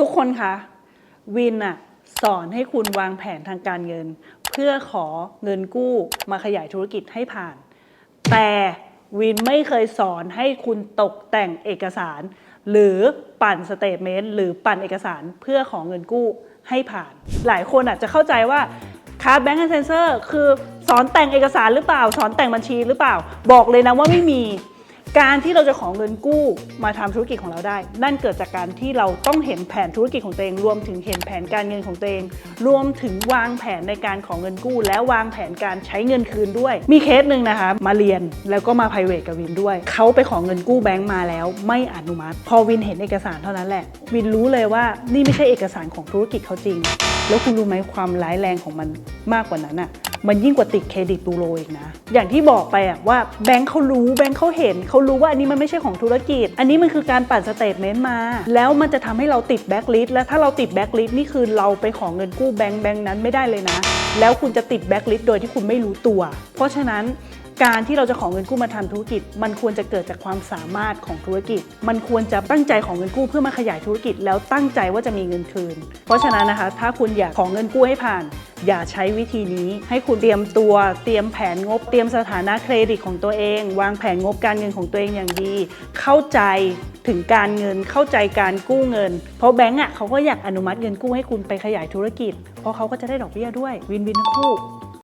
ทุกคนคะวินอะสอนให้คุณวางแผนทางการเงิน เพื่อขอเงินกู้มาขยายธุรกิจให้ผ่าน แต่วินไม่เคยสอนให้คุณตกแต่งเอกสาร หรือปั่นสเตทเมนต์หรือปั่นเอกสารเพื่อขอเงินกู้ให้ผ่าน หลายคนอาจจะเข้าใจว่าคาร์แบงก์เซนเซอร์คือสอนแต่งเอกสารหรือเปล่า สอนแต่งบัญชีหรือเปล่า บอกเลยนะว่าไม่มี การที่เราจะขอเงินกู้มาทำธุรกิจของเราได้ นั่นเกิดจากการที่เราต้องเห็นแผนธุรกิจของตัวเอง รวมถึงเห็นแผนการเงินของตัวเอง รวมถึงวางแผนในการขอเงินกู้ และวางแผนการใช้เงินคืนด้วย มีเคสหนึ่งนะคะ มาเรียนแล้วก็มา p r i v a t กับวินด้วย เขาไปขอเงินกู้แบงก์มาแล้ว ไม่อนุมัติ พอวินเห็นเอกสารเท่านั้นแหละ วินรู้เลยว่านี่ไม่ใช่เอกสารของธุรกิจเขาจริง แล้วคุณรู้ไหมความร้ายแรงของมันมากกว่านั้นอะ มันยิ่งกว่าติดเครดิตบูโรอีกนะ อย่างที่บอกไปอะว่าแบงค์เขารู้แบงค์เขาเห็นเขารู้ว่าอันนี้มันไม่ใช่ของธุรกิจ อันนี้มันคือการปั่นสเตทเมนต์มา แล้วมันจะทำให้เราติดแบ็กลิสต์และถ้าเราติดแบ็กลิสต์นี่คือเราไปขอเงินกู้แบงค์แบงค์นั้นไม่ได้เลยนะ แล้วคุณจะติดแบ็กลิสต์โดยที่คุณไม่รู้ตัว เพราะฉะนั้นการที่เราจะขอเงินกู้มาทำธุรกิจ มันควรจะเกิดจากความสามารถของธุรกิจ มันควรจะตั้งใจของเงินกู้เพื่อมาขยายธุรกิจ แล้วตั้งใจว่าจะมีเงินคืน เพราะฉะนั้นนะคะ ถ้าคุณอยากขอเงินกู้ให้ผ่าน อย่าใช้วิธีนี้ ให้คุณเตรียมตัว เตรียมแผนงบ เตรียมสถานะเครดิตของตัวเอง วางแผนงบการเงินของตัวเองอย่างดี เข้าใจถึงการเงิน เข้าใจการกู้เงิน เพราะแบงก์อะเขาก็อยากอนุมัติเงินกู้ให้คุณไปขยายธุรกิจ เพราะเขาก็จะได้ดอกเบี้ยด้วย วินวินทั้งคู่